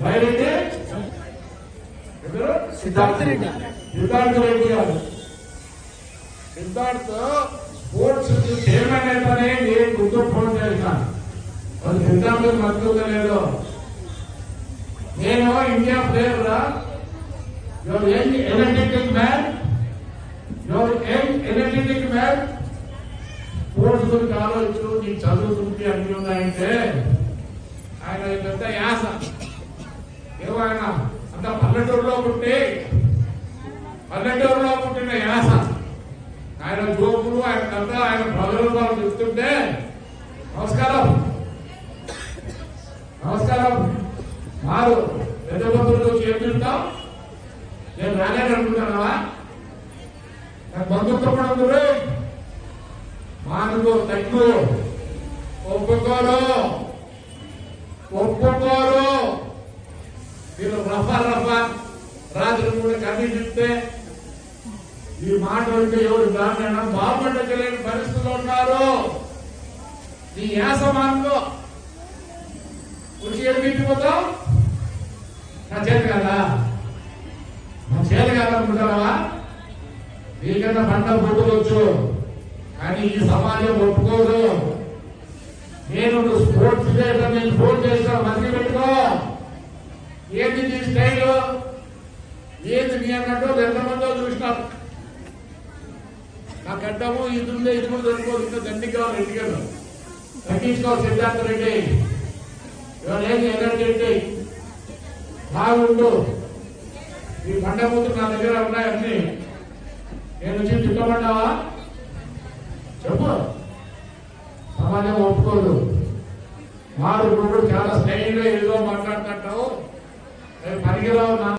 బయలుండి సిద్ధార్థ రెడ్డి. సిద్ధార్థ రెడ్డి గారు. Siddharth sports chairman అయితేనే నేను గుర్తు ఫోన్ అది సిద్ధార్థ మద్దతు లేదు? నేను ఇండియా ప్లేయర్ రా. Your young energetic man your young energetic man sports గురించి ఆలోచించు నీకు చదువుతుంది అన్ని ఉన్నాయంటే. ఆయన పెద్ద యాస. ఆయన అంత పల్లెటూరులో పుట్టి పల్లెటూరులో పుట్టిన యాస. ఆయన జోకులు ఆయన కథ ఆయన ప్రజలు చెప్తుంటే నమస్కారం. నమస్కారం. మారు. పెద్ద బంధువులు చేస్తుంటాం నేను రాలేను అనుకుంటున్నావా? నాకు బంధుత్వం కూడా ఉంది మానుకో తగ్గు ఒప్పుకోరు మీరు రఫా రాత్రి కూడా కవి చెప్తే ఈ మాట అంటే ఎవరు బ్రాహ్మణ బాగుండలేని పరిస్థితుల్లో ఉన్నారు. నీ యాసమానులో కృషి ఎడిపించిపోతావు నా చేతి కదా? నా చేతి కదా అనుకుంటావా నీకన్నా పంట పుట్టుకోవచ్చు కానీ ఈ సమాజం ఒప్పుకోదు. నేను స్పోర్ట్స్ చేస్తా నేను ఫోన్ ఏంది నీ స్టైల్ ఏంది నీ అన్నట్టు ఎంతమందో చూసినాం. నా గడ్డము ఇది ఉందే ఇది కూడా దొరుకుతుంది ఇంకా దండిగా కావాలి ఇంటికి తగ్గించుకోవాలి సిద్ధార్థ రెడ్డి. ఎవరేది రెడ్డి బాగుండు. ఈ పంట నా దగ్గర ఉన్నాయన్నీ నేను వచ్చి తిట్టమన్నావా చెప్పు. సమాజం ఒప్పుకోదు. వారు చాలా స్నేహితులు ఏదో మాట్లాడు. మాట్లాడుతుంటావు పనికిరావు